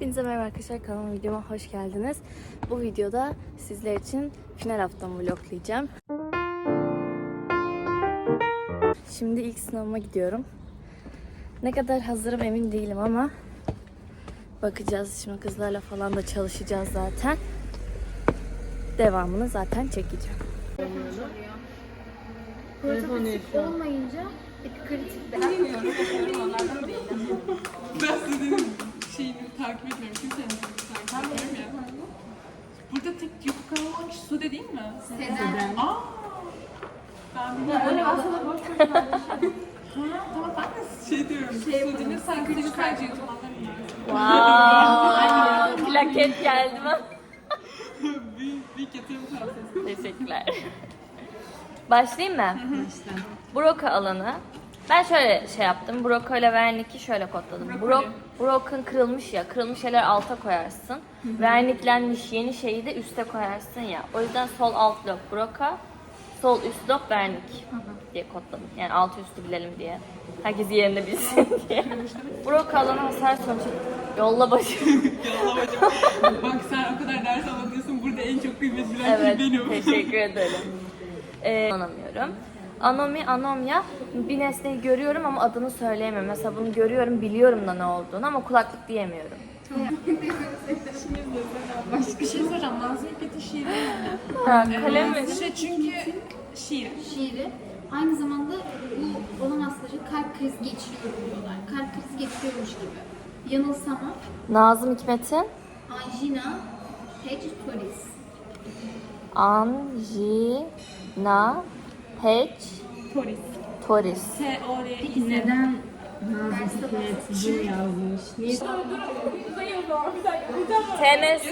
Hepinize merhaba arkadaşlar kanalıma videoma hoş geldiniz. Bu videoda sizler için final haftamı vloglayacağım. Şimdi ilk sınavıma gidiyorum. Ne kadar hazırım emin değilim ama bakacağız. Şimdi kızlarla falan da çalışacağız zaten. Devamını zaten çekeceğim. Prototip olmayınca bir kritik Ben sizin şeyini takip etmiyorum. Kimsenin takip etmiyorum ya. Burada tek YouTube kanalı olan kişi Sude değil mi? Seden. Aa! Ben bilmiyorum. Ha, tamam ben de şey diyorum. Sude'nin sanki seni sadece YouTube'dan Wow. Plaket geldi mi? büyük, büyük yatırım tavsiyesi. Teşekkürler. Başlayayım mı? Broka alanı. Ben şöyle şey yaptım. Broka ile vernik'i şöyle kodladım. Brok, broken kırılmış ya. Kırılmış şeyler alta koyarsın. Verniklenmiş yeni şeyi de üste koyarsın ya. O yüzden sol alt blok broka, sol üst blok vernik diye kodladım. Yani altı üstü bilelim diye. Herkes yerini bilsin diye. Broka alanı hasar sonucu yolla başı. Bak sen o kadar ders anlatıyorsun. Burada en çok kıymet bilen Evet, benim. teşekkür ederim. Ee, anlamıyorum. Anomi, anomya bir nesneyi görüyorum ama adını söyleyemem. Mesela bunu görüyorum, biliyorum da ne olduğunu ama kulaklık diyemiyorum. Başka bir şey soracağım. Nazım Hikmet'in şiiri? Ha, kalem mi? Şey çünkü şiir. şiiri aynı zamanda bu olan hastaları kalp krizi geçiriyor diyorlar. Kalp krizi geçiriyormuş gibi. Yanılsama Nazım Hikmet'in angina pectoris. Angina Pectoris. Toris. T-O-R-I-S. Neden Nazım Hikmet bu yazmış? Niye TMS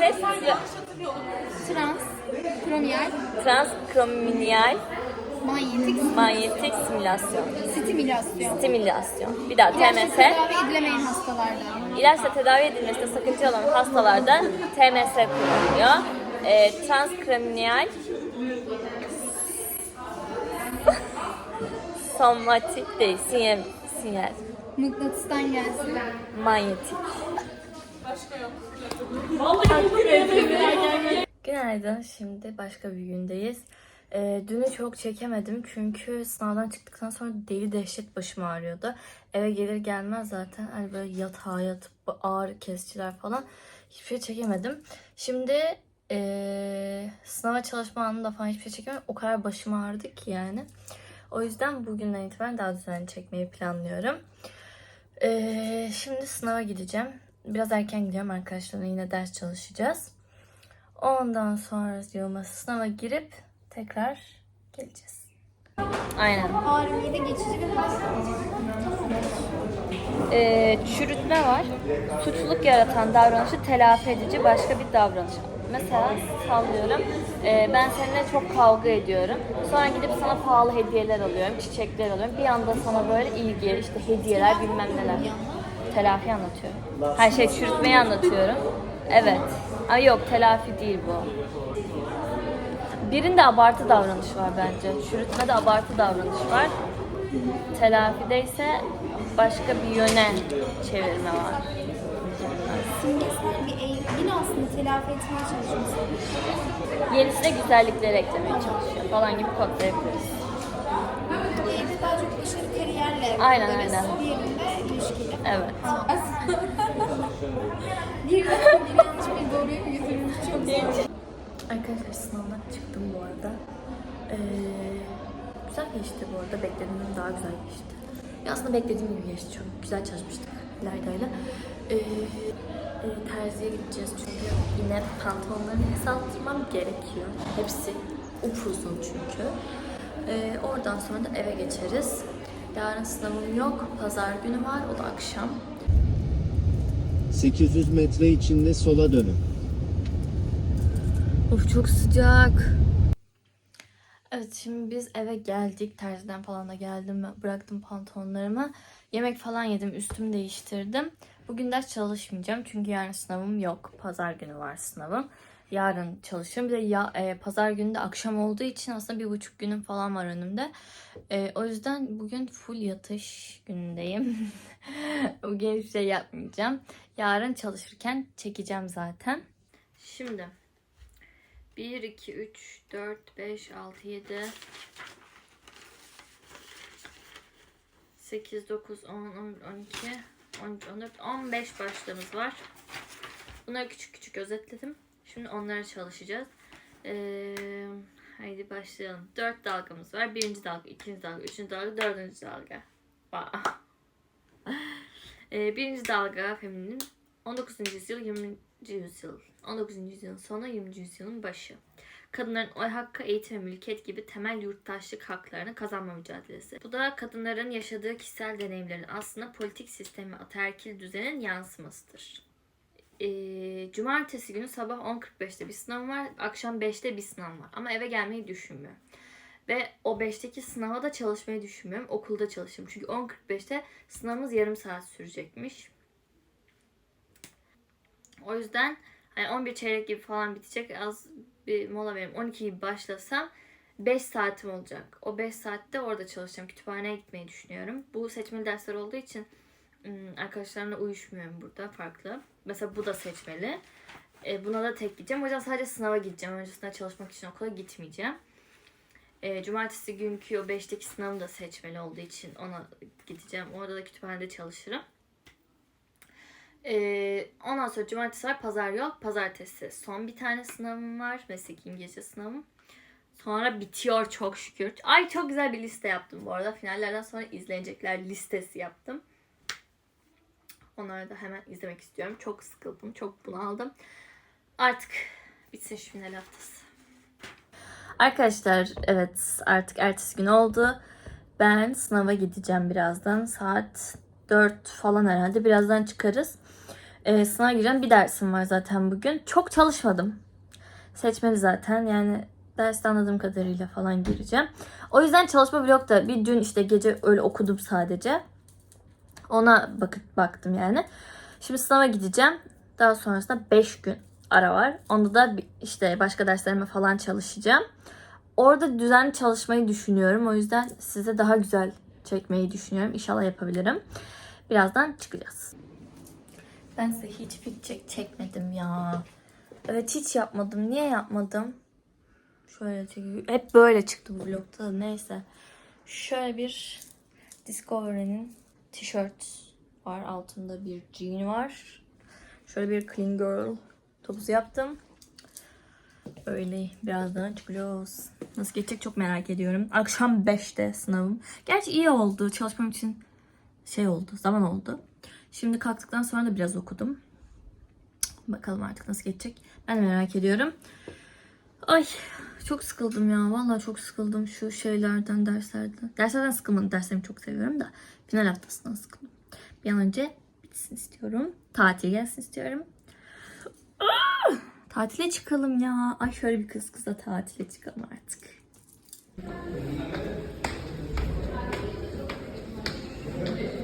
Trans, kromiyal, manyetik manyetik simülasyon. stimülasyon. Stimülasyon. Bir daha İlaçla TMS. tedavi edilemeyen hastalarda. İlaçla tedavi edilmesinde sakınca olan hastalarda TMS kullanılıyor. E, transkraniyal somatik değil, sinyal, sinyal, Mıknatıstan gelsin. manyetik. Günaydın. Şimdi başka bir gündeyiz. Ee, dünü çok çekemedim çünkü sınavdan çıktıktan sonra deli dehşet başım ağrıyordu. Eve gelir gelmez zaten hani böyle yatağa yatıp ağrı kesiciler falan hiçbir şey çekemedim. Şimdi ee, sınava çalışma anında falan hiçbir şey çekemedim. O kadar başım ağrıdı ki yani. O yüzden bugünden itibaren daha düzenli çekmeyi planlıyorum. Ee, şimdi sınava gideceğim. Biraz erken gidiyorum arkadaşlarla yine ders çalışacağız. Ondan sonra yılma sınava girip tekrar geleceğiz. Aynen. Ağrı mide geçici bir hastalık. Ee, çürütme var. Suçluluk yaratan davranışı telafi edici başka bir davranış. Mesela sallıyorum. ee, ben seninle çok kavga ediyorum. Sonra gidip sana pahalı hediyeler alıyorum, çiçekler alıyorum. Bir anda sana böyle ilgi, işte hediyeler bilmem neler. Telafi anlatıyorum. Her şey çürütmeyi anlatıyorum. Evet. Ama yok telafi değil bu. Birinde abartı davranış var bence. Çürütmede abartı davranış var. Telafide ise başka bir yöne çevirme var. Simgesel bir Yine aslında telafi etmeye çalışıyorsun. Yenisine güzellikleri eklemeye çalışıyor falan gibi kodlayabiliriz. Diğerinde daha çok başarı kariyerle Aynen, kullanırız. aynen. Diğerinde ilişkiyle. Evet. Bir yanlış bir doğruya mı götürmüş? Çok zor. Arkadaşlar sınavdan çıktım bu arada. Ee, güzel geçti bu arada. Beklediğimden daha güzel geçti. Ya aslında beklediğim gibi geçti. Çok güzel çalışmıştık Layda'yla. Ee, e, terziye gideceğiz çünkü yine pantolonlarını kısaltmam gerekiyor. Hepsi upuzun çünkü. Ee, oradan sonra da eve geçeriz. Yarın sınavım yok. Pazar günü var. O da akşam. 800 metre içinde sola dönün. Of çok sıcak. Evet şimdi biz eve geldik. Terziden falan da geldim. Bıraktım pantolonlarımı. Yemek falan yedim. Üstümü değiştirdim. Bugün ders çalışmayacağım. Çünkü yarın sınavım yok. Pazar günü var sınavım. yarın çalışıyorum. Bir de ya, e, pazar günü de akşam olduğu için aslında bir buçuk günüm falan var önümde. E, o yüzden bugün full yatış günündeyim. bugün hiçbir şey yapmayacağım. Yarın çalışırken çekeceğim zaten. Şimdi 1, 2, 3, 4, 5, 6, 7, 8, 9, 10, 11, 12, 13, 14, 15 başlığımız var. Bunları küçük küçük özetledim. Şimdi onlara çalışacağız. Ee, haydi başlayalım. 4 dalgamız var. Birinci dalga, ikinci dalga, üçüncü dalga, dördüncü dalga. Ee, birinci dalga feminin 19. yüzyıl, 20. yüzyıl. 19. yüzyılın sonu, 20. yüzyılın başı. Kadınların oy hakkı, eğitim ve mülkiyet gibi temel yurttaşlık haklarını kazanma mücadelesi. Bu da kadınların yaşadığı kişisel deneyimlerin aslında politik sistemi ataerkil düzenin yansımasıdır. Ee, cumartesi günü sabah 10.45'te bir sınavım var, akşam 5'te bir sınav var. Ama eve gelmeyi düşünmüyorum. Ve o 5'teki sınava da çalışmayı düşünmüyorum. Okulda çalışıyorum. Çünkü 10.45'te sınavımız yarım saat sürecekmiş. O yüzden hani 11 çeyrek gibi falan bitecek. Az bir mola vereyim. 12 gibi başlasam 5 saatim olacak. O 5 saatte orada çalışacağım. Kütüphaneye gitmeyi düşünüyorum. Bu seçmeli dersler olduğu için ım, arkadaşlarımla uyuşmuyorum burada farklı. Mesela bu da seçmeli. E, buna da tek gideceğim. O yüzden sadece sınava gideceğim. Öncesinde çalışmak için okula gitmeyeceğim. E, cumartesi günkü o 5'teki sınavım da seçmeli olduğu için ona gideceğim. Orada da kütüphanede çalışırım. Ee, ondan sonra cumartesi var, pazar yok. Pazartesi son bir tane sınavım var. Mesleki İngilizce sınavım. Sonra bitiyor çok şükür. Ay çok güzel bir liste yaptım bu arada. Finallerden sonra izlenecekler listesi yaptım. Onları da hemen izlemek istiyorum. Çok sıkıldım, çok bunaldım. Artık bitsin şu final haftası. Arkadaşlar evet artık ertesi gün oldu. Ben sınava gideceğim birazdan. Saat 4 falan herhalde. Birazdan çıkarız. Ee, sınava gireceğim. Bir dersim var zaten bugün. Çok çalışmadım. Seçmeli zaten. Yani derste anladığım kadarıyla falan gireceğim. O yüzden çalışma vlog da bir dün işte gece öyle okudum sadece. Ona bakıp baktım yani. Şimdi sınava gideceğim. Daha sonrasında 5 gün ara var. Onda da işte başka derslerime falan çalışacağım. Orada düzenli çalışmayı düşünüyorum. O yüzden size daha güzel çekmeyi düşünüyorum. İnşallah yapabilirim. Birazdan çıkacağız. Ben size hiç fit çek çekmedim ya. Evet hiç yapmadım. Niye yapmadım? Şöyle çekiyor. Hep böyle çıktı bu vlogda da neyse. Şöyle bir Discovery'nin tişört var. Altında bir jean var. Şöyle bir clean girl topuzu yaptım. Öyle birazdan çıkıyoruz. Nasıl geçecek çok merak ediyorum. Akşam 5'te sınavım. Gerçi iyi oldu. Çalışmam için şey oldu. Zaman oldu. Şimdi kalktıktan sonra da biraz okudum. Bakalım artık nasıl geçecek. Ben de merak ediyorum. Ay çok sıkıldım ya. Vallahi çok sıkıldım şu şeylerden, derslerden. Derslerden sıkılmadım. Derslerimi çok seviyorum da. Final haftasından sıkıldım. Bir an önce bitsin istiyorum. Tatil gelsin istiyorum. Ah! Tatile çıkalım ya. Ay şöyle bir kız kıza tatile çıkalım artık. Çıktım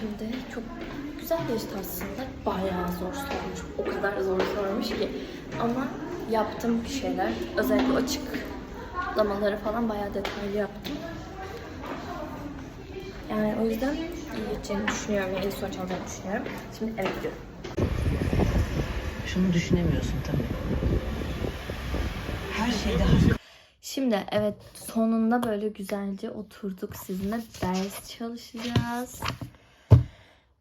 şimdi. Çok güzel geçti aslında. Bayağı zor sormuş. O kadar zor sormuş ki. Ama yaptım bir şeyler. Özellikle açıklamaları falan bayağı detaylı yaptım. Yani o yüzden iyi geçeceğini düşünüyorum. Yani iyi sonuç alacağını düşünüyorum. Şimdi eve gidiyorum. Şunu düşünemiyorsun tabii. Her şeyde hakkı Şimdi evet sonunda böyle güzelce oturduk sizinle ders çalışacağız.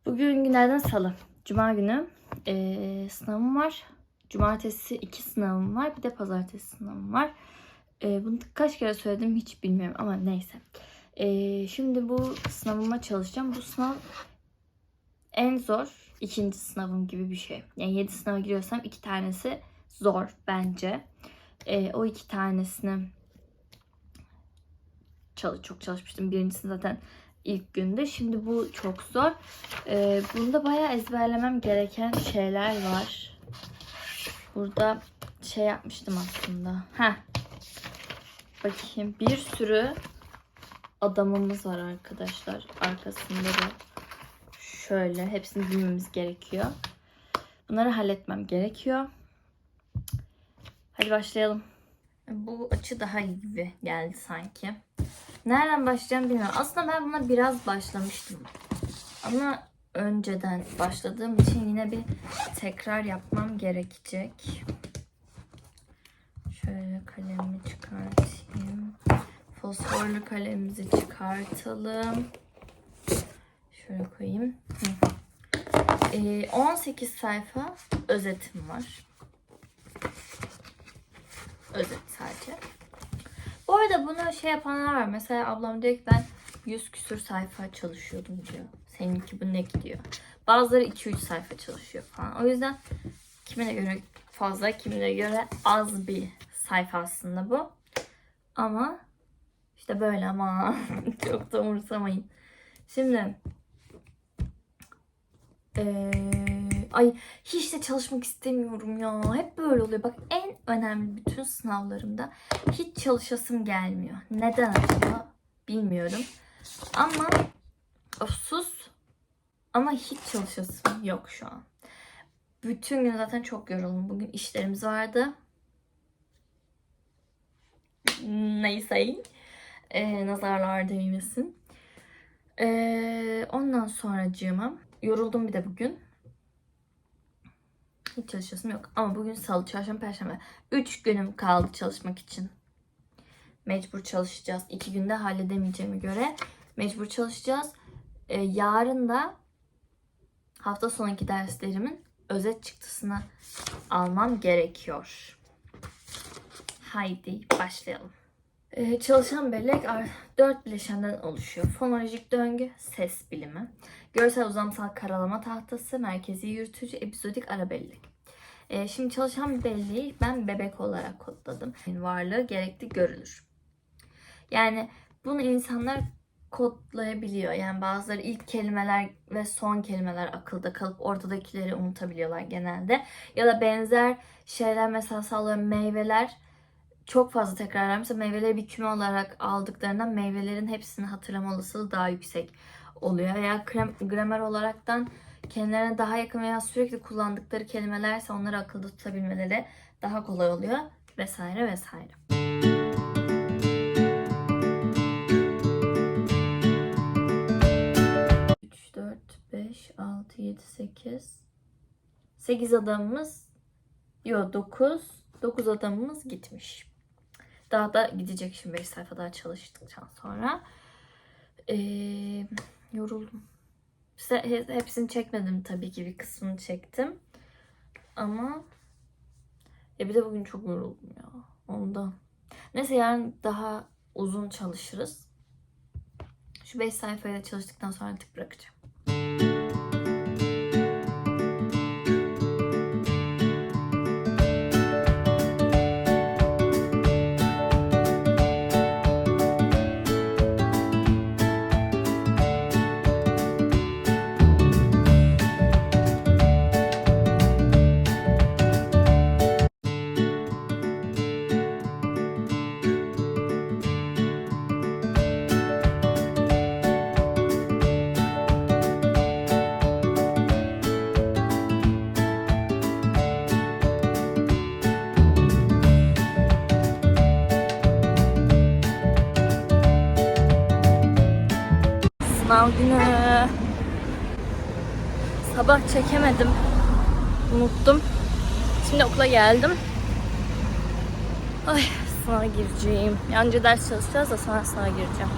Bugün günlerden salı. Cuma günü eee, sınavım var. Cumartesi iki sınavım var. Bir de pazartesi sınavım var. Eee, bunu kaç kere söyledim hiç bilmiyorum ama neyse. Eee, şimdi bu sınavıma çalışacağım. Bu sınav en zor ikinci sınavım gibi bir şey. Yani 7 sınava giriyorsam iki tanesi zor bence. Eee, o iki tanesini çalış, çok çalışmıştım. Birincisini zaten ilk günde. Şimdi bu çok zor. Ee, bunda bayağı ezberlemem gereken şeyler var. Burada şey yapmıştım aslında. Heh. Bakayım bir sürü adamımız var arkadaşlar. Arkasında da şöyle hepsini bilmemiz gerekiyor. Bunları halletmem gerekiyor. Hadi başlayalım. Bu açı daha gibi geldi sanki. Nereden başlayacağım bilmiyorum. Aslında ben buna biraz başlamıştım. Ama önceden başladığım için yine bir tekrar yapmam gerekecek. Şöyle kalemimi çıkartayım. Fosforlu kalemimizi çıkartalım. Şöyle koyayım. Hı. Ee, 18 sayfa özetim var. Özet sadece. Bu arada bunu şey yapanlar var. Mesela ablam diyor ki ben 100 küsür sayfa çalışıyordum diyor. Seninki bu ne ki diyor. Bazıları 2-3 sayfa çalışıyor falan. O yüzden kimine göre fazla, kimine göre az bir sayfa aslında bu. Ama işte böyle ama çok da umursamayın. Şimdi ay hiç de çalışmak istemiyorum ya. Hep böyle oluyor. Bak en önemli bütün sınavlarımda hiç çalışasım gelmiyor. Neden acaba bilmiyorum. Ama of, sus. Ama hiç çalışasım yok şu an. Bütün gün zaten çok yoruldum. Bugün işlerimiz vardı. Neyse. Ee, nazarlar değmesin. Ee, ondan sonra yoruldum bir de bugün. Hiç çalışasım yok. Ama bugün salı, çarşamba, perşembe. 3 günüm kaldı çalışmak için. Mecbur çalışacağız. 2 günde halledemeyeceğime göre mecbur çalışacağız. Ee, yarın da hafta sonraki derslerimin özet çıktısını almam gerekiyor. Haydi başlayalım. Ee, çalışan bellek dört bileşenden oluşuyor. Fonolojik döngü, ses bilimi, görsel uzamsal karalama tahtası, merkezi yürütücü, epizodik ara bellek. Ee, şimdi çalışan belleği ben bebek olarak kodladım. Varlığı gerekli görülür. Yani bunu insanlar kodlayabiliyor. Yani bazıları ilk kelimeler ve son kelimeler akılda kalıp ortadakileri unutabiliyorlar genelde. Ya da benzer şeyler mesela sallıyorum meyveler çok fazla tekrarlar. Mesela meyveleri bir küme olarak aldıklarından meyvelerin hepsini hatırlama olasılığı daha yüksek oluyor. Veya krem, gramer olaraktan kendilerine daha yakın veya sürekli kullandıkları kelimelerse onları akılda tutabilmeleri daha kolay oluyor. Vesaire vesaire. 3, 4, 5, 6, 7, 8. 8 adamımız Yok 9. 9 adamımız gitmiş. Daha da gidecek şimdi 5 sayfa daha çalıştıktan sonra. Ee, yoruldum. He- hepsini çekmedim tabii ki bir kısmını çektim. Ama ya bir de bugün çok yoruldum ya ondan. Neyse yarın daha uzun çalışırız. Şu 5 sayfayla çalıştıktan sonra artık bırakacağım. Sabah çekemedim. Unuttum. Şimdi okula geldim. Ay sınava gireceğim. Önce ders çalışacağız da sonra sınava gireceğim.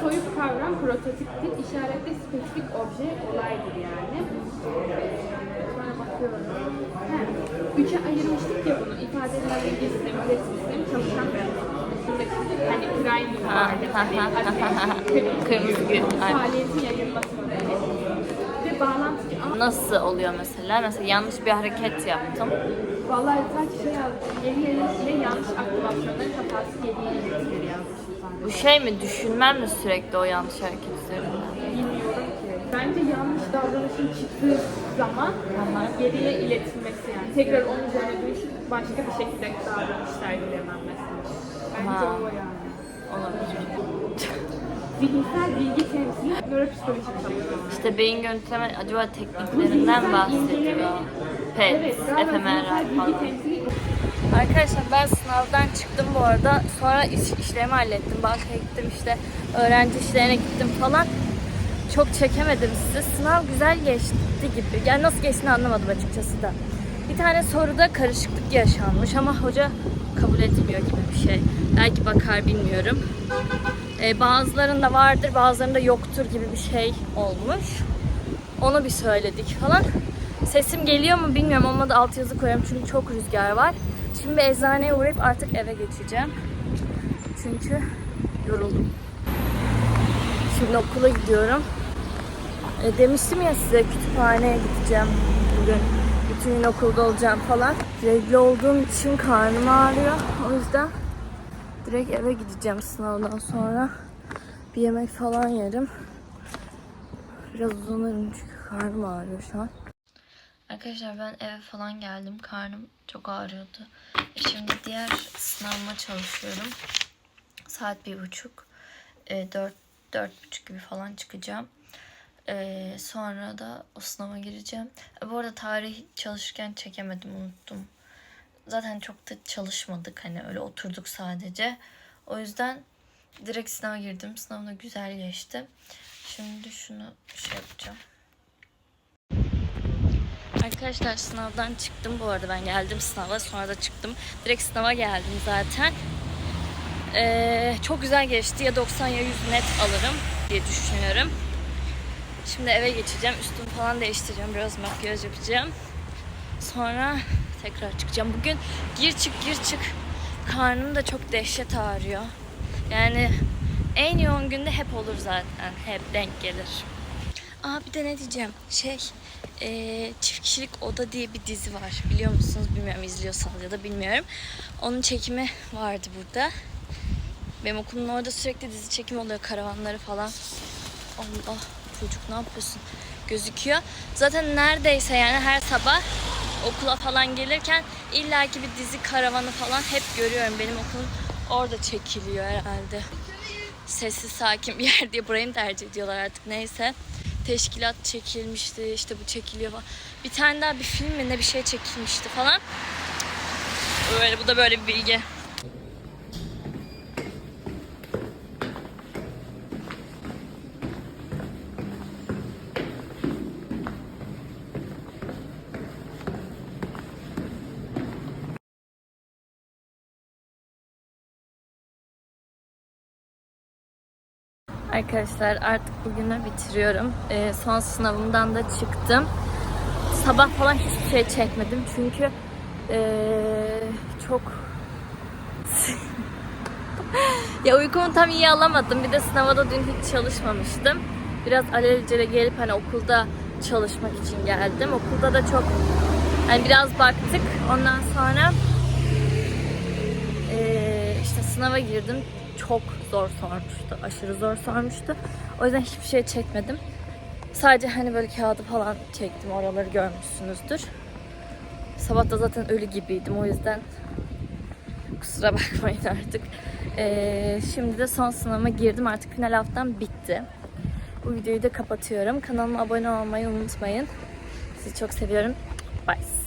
Soyut kavram prototiptir, işaretli spesifik obje olaydır yani. Sonra bakıyorum. He, üçe ayırmıştık ya bunu. İfadeler ve sistemi, üret sistemi, çalışan ben. Şuradaki hani prime Ha, ha, ha, ha. Kırmızı aynen. Faaliyetin yayılması. Ve bağlantıcı ama Nasıl oluyor mesela? Mesela yanlış bir hareket yaptım. vallahi sadece şey yazdım. Yeni yeni yanlış hatası geriye getirir yazmış ifade. Bu şey mi? Düşünmem mi sürekli o yanlış hareketi üzerinden? Bilmiyorum ki. Bence yanlış davranışın çıktığı zaman geriye iletilmesi yani. Tekrar onun üzerine düşüp başka bir şekilde davranış sergilemem Bence Ha. o yani. Olabilir. Zihinsel bilgi temsili nöropsikolojik tanımı. İşte beyin görüntüleme acaba tekniklerinden bahsediyor. PET, Evet, fMRI falan. Arkadaşlar ben sınavdan çıktım bu arada. Sonra iş, işlerimi hallettim. Bankaya gittim işte öğrenci işlerine gittim falan. Çok çekemedim size. Sınav güzel geçti gibi. Yani nasıl geçtiğini anlamadım açıkçası da. Bir tane soruda karışıklık yaşanmış ama hoca kabul etmiyor gibi bir şey. Belki bakar bilmiyorum. Ee, bazılarında vardır bazılarında yoktur gibi bir şey olmuş. Onu bir söyledik falan. Sesim geliyor mu bilmiyorum ama da altyazı koyuyorum çünkü çok rüzgar var. Şimdi eczaneye uğrayıp artık eve geçeceğim. Çünkü yoruldum. Şimdi okula gidiyorum. E, demiştim ya size kütüphaneye gideceğim bugün. Bütün gün okulda olacağım falan. Regli olduğum için karnım ağrıyor. O yüzden direkt eve gideceğim sınavdan sonra. Bir yemek falan yerim. Biraz uzanırım çünkü karnım ağrıyor şu an. Arkadaşlar ben eve falan geldim. Karnım çok ağrıyordu. E Şimdi diğer sınavıma çalışıyorum. Saat bir buçuk. E, dört, dört buçuk gibi falan çıkacağım. E, sonra da o sınava gireceğim. E, bu arada tarih çalışırken çekemedim, unuttum. Zaten çok da çalışmadık. Hani öyle oturduk sadece. O yüzden direkt sınava girdim. Sınav da güzel geçti. Şimdi şunu şey yapacağım. Arkadaşlar sınavdan çıktım bu arada ben geldim sınava sonra da çıktım. Direkt sınava geldim zaten. Ee, çok güzel geçti ya 90 ya 100 net alırım diye düşünüyorum. Şimdi eve geçeceğim üstümü falan değiştireceğim biraz makyaj yapacağım. Sonra tekrar çıkacağım. Bugün gir çık gir çık karnım da çok dehşet ağrıyor. Yani en yoğun günde hep olur zaten. Hep denk gelir. Aa bir de ne diyeceğim? Şey, eee, Çift Kişilik Oda diye bir dizi var. Biliyor musunuz? Bilmiyorum izliyorsanız ya da bilmiyorum. Onun çekimi vardı burada. Benim okulumun orada sürekli dizi çekimi oluyor. Karavanları falan. Allah çocuk ne yapıyorsun? Gözüküyor. Zaten neredeyse yani her sabah okula falan gelirken illaki bir dizi karavanı falan hep görüyorum. Benim okulum orada çekiliyor herhalde sessiz sakin bir yer diye burayı mı tercih ediyorlar artık neyse. Teşkilat çekilmişti işte bu çekiliyor falan. Bir tane daha bir film mi ne bir şey çekilmişti falan. Böyle bu da böyle bir bilgi. Arkadaşlar artık bugünü bitiriyorum. Ee, son sınavımdan da çıktım. Sabah falan hiçbir şey çekmedim çünkü ee, çok ya uykumu tam iyi alamadım. Bir de sınava da dün hiç çalışmamıştım. Biraz alelacele gelip hani okulda çalışmak için geldim. Okulda da çok hani biraz baktık. Ondan sonra ee, işte sınava girdim. Çok zor sormuştu. Aşırı zor sormuştu. O yüzden hiçbir şey çekmedim. Sadece hani böyle kağıdı falan çektim. Oraları görmüşsünüzdür. Sabah da zaten ölü gibiydim. O yüzden kusura bakmayın artık. Ee, şimdi de son sınavıma girdim. Artık final haftam bitti. Bu videoyu da kapatıyorum. Kanalıma abone olmayı unutmayın. Sizi çok seviyorum. Bye.